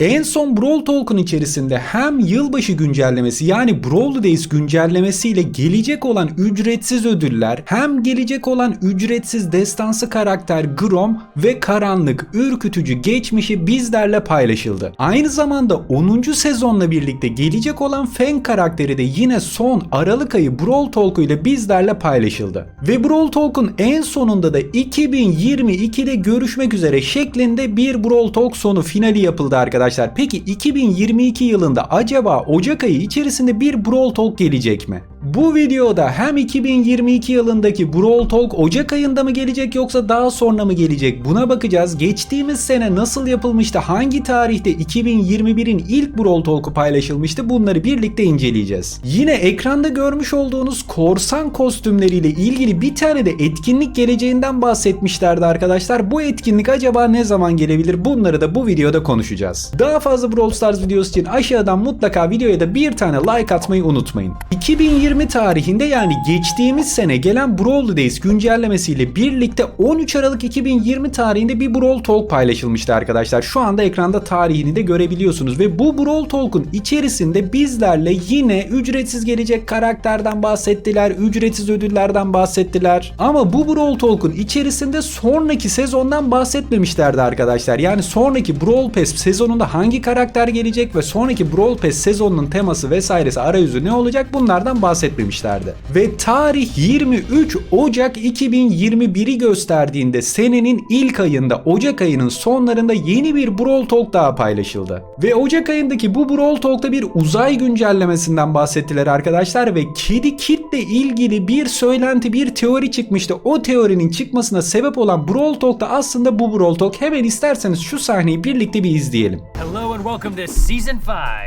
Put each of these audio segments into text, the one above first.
En son Brawl Talk'un içerisinde hem yılbaşı güncellemesi yani Brawl Days güncellemesiyle gelecek olan ücretsiz ödüller hem gelecek olan ücretsiz destansı karakter Grom ve karanlık ürkütücü geçmişi bizlerle paylaşıldı. Aynı zamanda 10. sezonla birlikte gelecek olan Fang karakteri de yine son Aralık ayı Brawl Talk ile bizlerle paylaşıldı. Ve Brawl Talk'un en sonunda da 2022'de görüşmek üzere şeklinde bir Brawl Talk sonu finali yapıldı arkadaşlar. Peki 2022 yılında acaba Ocak ayı içerisinde bir Brawl Talk gelecek mi? Bu videoda hem 2022 yılındaki Brawl Talk Ocak ayında mı gelecek yoksa daha sonra mı gelecek buna bakacağız. Geçtiğimiz sene nasıl yapılmıştı, hangi tarihte 2021'in ilk Brawl Talk'u paylaşılmıştı bunları birlikte inceleyeceğiz. Yine ekranda görmüş olduğunuz korsan kostümleriyle ilgili bir tane de etkinlik geleceğinden bahsetmişlerdi arkadaşlar. Bu etkinlik acaba ne zaman gelebilir bunları da bu videoda konuşacağız. Daha fazla Brawl Stars videosu için aşağıdan mutlaka videoya da bir tane like atmayı unutmayın. 2020 tarihinde yani geçtiğimiz sene gelen Brawl Days güncellemesiyle birlikte 13 Aralık 2020 tarihinde bir Brawl Talk paylaşılmıştı arkadaşlar. Şu anda ekranda tarihini de görebiliyorsunuz ve bu Brawl Talk'un içerisinde bizlerle yine ücretsiz gelecek karakterden bahsettiler, ücretsiz ödüllerden bahsettiler. Ama bu Brawl Talk'un içerisinde sonraki sezondan bahsetmemişlerdi arkadaşlar. Yani sonraki Brawl Pass sezonunda hangi karakter gelecek ve sonraki Brawl Pass sezonunun teması vesairesi arayüzü ne olacak bunlardan bahsetmemişlerdi. Ve tarih 23 Ocak 2021'i gösterdiğinde senenin ilk ayında Ocak ayının sonlarında yeni bir Brawl Talk daha paylaşıldı. Ve Ocak ayındaki bu Brawl Talk'ta bir uzay güncellemesinden bahsettiler arkadaşlar ve Kedi Kit'le ilgili bir söylenti, bir teori çıkmıştı. O teorinin çıkmasına sebep olan Brawl Talk'ta aslında bu Brawl Talk. Hemen isterseniz şu sahneyi birlikte bir izleyelim. Hello and welcome to Season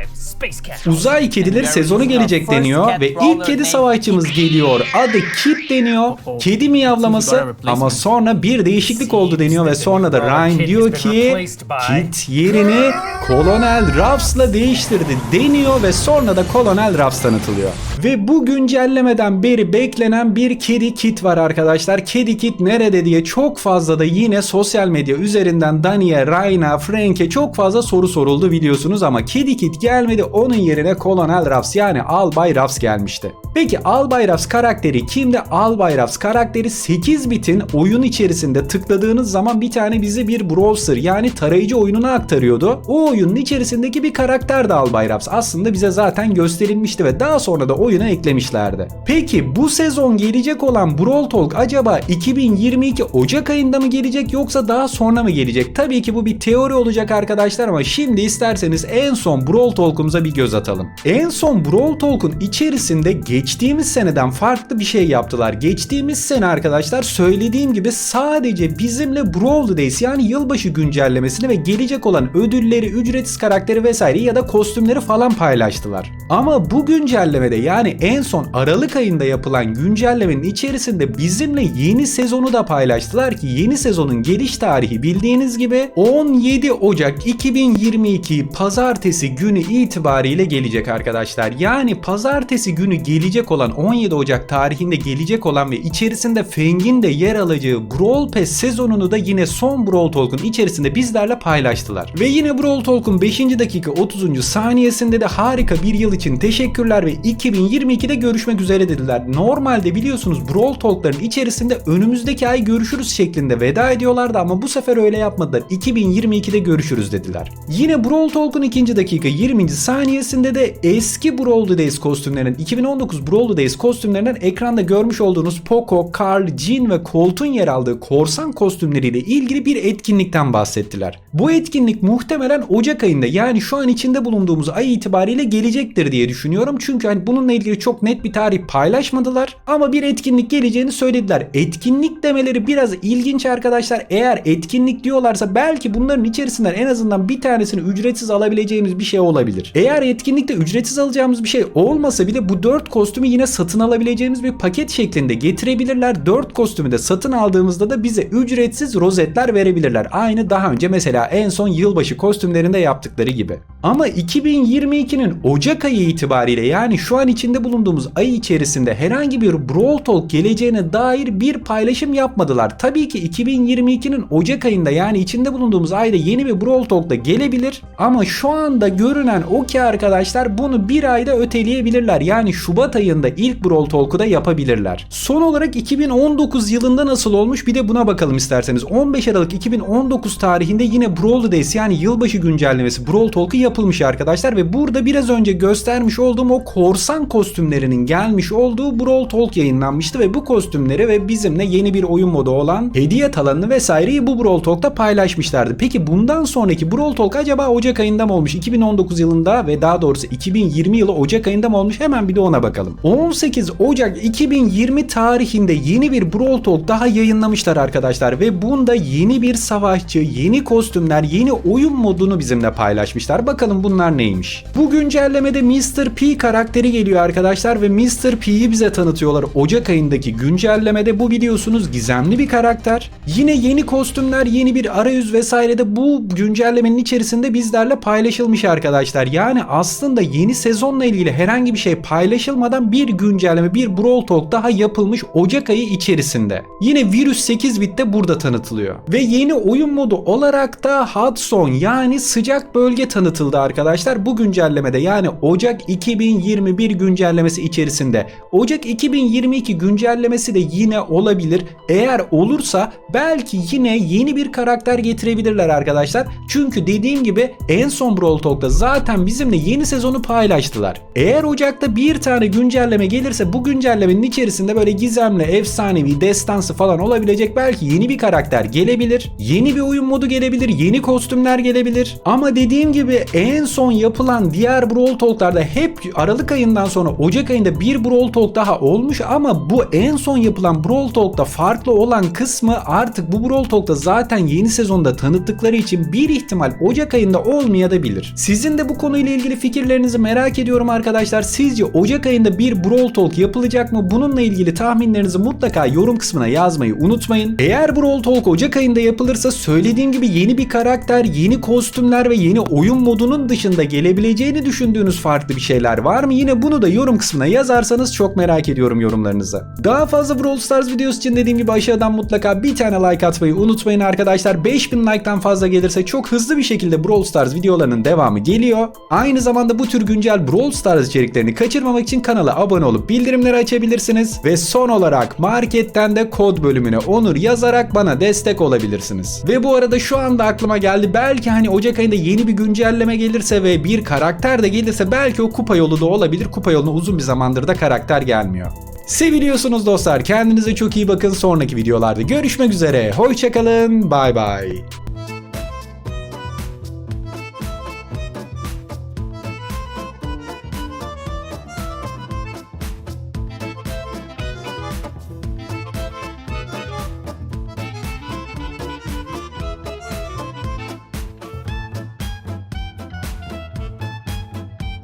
5 Space Cat. Uzay kedileri sezonu gelecek deniyor ve ilk kedi savaşçımız geliyor. Adı Kit deniyor. Kedi miyavlaması. Ama sonra bir değişiklik oldu deniyor ve sonra da Ryan diyor ki Kit yerini Kolonel Ruffs'la değiştirdi deniyor ve sonra da Kolonel Ruffs tanıtılıyor. Ve bu güncellemeden beri beklenen bir kedi kit var arkadaşlar. Kedi kit nerede diye çok fazla da yine sosyal medya üzerinden Dani'ye, Ryan'a, Frank'e çok fazla soru soruldu biliyorsunuz ama kedi kit gelmedi. Onun yerine Kolonel Ruffs yani Albay Ruffs gelmişti. Peki Albay Ruffs karakteri kimdi? Albay Ruffs karakteri 8 bitin oyun içerisinde tıkladığınız zaman bir tane bize bir browser yani tarayıcı oyununa aktarıyordu. O oyunun içerisindeki bir karakter de Albay Ruffs. Aslında bize zaten gösterilmişti ve daha sonra da oyuna eklemişlerdi. Peki bu sezon gelecek olan Brawl Talk acaba 2022 Ocak ayında mı gelecek yoksa daha sonra mı gelecek? Tabii ki bu bir teori olacak arkadaşlar ama şimdi isterseniz en son Brawl Talk'umuza bir göz atalım. En son Brawl Talk'un içerisinde geçtiğimiz seneden farklı bir şey yaptılar. Geçtiğimiz sene arkadaşlar söylediğim gibi sadece bizimle Brawl Days yani yılbaşı güncellemesini ve gelecek olan ödülleri, ücretsiz karakteri vesaire ya da kostümleri falan paylaştılar. Ama bu güncellemede yani en son Aralık ayında yapılan güncellemenin içerisinde bizimle yeni sezonu da paylaştılar ki yeni sezonun geliş tarihi bildiğiniz gibi 17 Ocak 2022 pazartesi günü itibariyle gelecek arkadaşlar. Yani pazartesi günü gelecek olan 17 Ocak tarihinde gelecek olan ve içerisinde Feng'in de yer alacağı Brawl Pass sezonunu da yine son Brawl Talk'un içerisinde bizlerle paylaştılar. Ve yine Brawl Talk'un 5. dakika 30. saniyesinde de harika bir yıl için teşekkürler ve 2022'de görüşmek üzere dediler. Normalde biliyorsunuz Brawl Talk'ların içerisinde önümüzdeki ay görüşürüz şeklinde veda ediyorlardı ama bu sefer öyle yapmadılar. 2022'de görüşürüz dediler. Yine Brawl Talk'un 2. dakika 20. saniyesinde de eski Brawl Days kostümlerinin 2019 Brawl Days kostümlerinden ekranda görmüş olduğunuz Poco, Carl, Jean ve Colt'un yer aldığı korsan kostümleriyle ilgili bir etkinlikten bahsettiler. Bu etkinlik muhtemelen Ocak ayında yani şu an içinde bulunduğumuz ay itibariyle gelecektir diye düşünüyorum. Çünkü hani bununla ilgili çok net bir tarih paylaşmadılar ama bir etkinlik geleceğini söylediler. Etkinlik demeleri biraz ilginç arkadaşlar. Eğer etkinlik diyorlarsa belki bunların içerisinden en azından bir tanesini ücretsiz alabileceğimiz bir şey olabilir. Eğer etkinlikte ücretsiz alacağımız bir şey olmasa bile bu 4 kostümü yine satın alabileceğimiz bir paket şeklinde getirebilirler. 4 kostümü de satın aldığımızda da bize ücretsiz rozetler verebilirler. Aynı daha önce mesela en son yılbaşı kostümlerinde seferinde yaptıkları gibi. Ama 2022'nin Ocak ayı itibariyle yani şu an içinde bulunduğumuz ay içerisinde herhangi bir Brawl Talk geleceğine dair bir paylaşım yapmadılar. Tabii ki 2022'nin Ocak ayında yani içinde bulunduğumuz ayda yeni bir Brawl Talk da gelebilir ama şu anda görünen o ki arkadaşlar bunu bir ayda öteleyebilirler. Yani Şubat ayında ilk Brawl Talk'u da yapabilirler. Son olarak 2019 yılında nasıl olmuş bir de buna bakalım isterseniz. 15 Aralık 2019 tarihinde yine Brawl Days yani yılbaşı güncellemesi Brawl Talk'u yapılmış arkadaşlar ve burada biraz önce göstermiş olduğum o korsan kostümlerinin gelmiş olduğu Brawl Talk yayınlanmıştı ve bu kostümleri ve bizimle yeni bir oyun modu olan hediye talanını vesaireyi bu Brawl Talk'ta paylaşmışlardı. Peki bundan sonraki Brawl Talk acaba Ocak ayında mı olmuş? 2019 yılında ve daha doğrusu 2020 yılı Ocak ayında mı olmuş? Hemen bir de ona bakalım. 18 Ocak 2020 tarihinde yeni bir Brawl Talk daha yayınlamışlar arkadaşlar ve bunda yeni bir savaşçı, yeni kostümler, yeni oyun modunu bizimle paylaşmışlar. Bakalım bunlar neymiş? Bu güncellemede Mr. P karakteri geliyor arkadaşlar ve Mr. P'yi bize tanıtıyorlar. Ocak ayındaki güncellemede bu biliyorsunuz gizemli bir karakter. Yine yeni kostümler, yeni bir arayüz vesaire de bu güncellemenin içerisinde bizlerle paylaşılmış arkadaşlar. Yani aslında yeni sezonla ilgili herhangi bir şey paylaşılmadan bir güncelleme, bir Brawl Talk daha yapılmış Ocak ayı içerisinde. Yine Virüs 8 bit de burada tanıtılıyor. Ve yeni oyun modu olarak da Hudson yani sıcak bölge tanıtıldı arkadaşlar. Bu güncellemede yani Ocak 2021 güncellemesi içerisinde. Ocak 2022 güncellemesi de yine olabilir. Eğer olursa belki yine yeni bir karakter getirebilirler arkadaşlar. Çünkü dediğim gibi en son Brawl Talk'ta zaten bizimle yeni sezonu paylaştılar. Eğer Ocak'ta bir tane güncelleme gelirse bu güncellemenin içerisinde böyle gizemli, efsanevi, destansı falan olabilecek belki yeni bir karakter gelebilir. Yeni bir oyun modu gelebilir, yeni kostümler gelebilir. Ama dediğim gibi en son yapılan diğer Brawl Talk'larda hep Aralık ayından sonra Ocak ayında bir Brawl Talk daha olmuş ama bu en son yapılan Brawl Talk'ta farklı olan kısmı artık bu Brawl Talk'ta zaten yeni sezonda tanıttıkları için bir ihtimal Ocak ayında olmayabilir. Sizin de bu konuyla ilgili fikirlerinizi merak ediyorum arkadaşlar. Sizce Ocak ayında bir Brawl Talk yapılacak mı? Bununla ilgili tahminlerinizi mutlaka yorum kısmına yazmayı unutmayın. Eğer Brawl Talk Ocak ayında yapılırsa söylediğim gibi yeni bir karakter, yeni kostümler ve yeni oyun modunun dışında gelebileceğini düşündüğünüz farklı bir şeyler var mı? Yine bunu da yorum kısmına yazarsanız çok merak ediyorum yorumlarınızı. Daha fazla Brawl Stars videosu için dediğim gibi aşağıdan mutlaka bir tane like atmayı unutmayın arkadaşlar. 5000 like'tan fazla gelirse çok hızlı bir şekilde Brawl Stars videolarının devamı geliyor. Aynı zamanda bu tür güncel Brawl Stars içeriklerini kaçırmamak için kanala abone olup bildirimleri açabilirsiniz. Ve son olarak marketten de kod bölümüne Onur yazarak bana destek olabilirsiniz. Ve bu arada şu anda aklıma geldi belki hani Ocak ayında yeni bir güncelleme gelirse ve bir karakter de gelirse belki o kupa yolu da olabilir. Kupa yoluna uzun bir zamandır da karakter gelmiyor. Seviliyorsunuz dostlar. Kendinize çok iyi bakın. Sonraki videolarda görüşmek üzere. Hoşçakalın. Bay bay.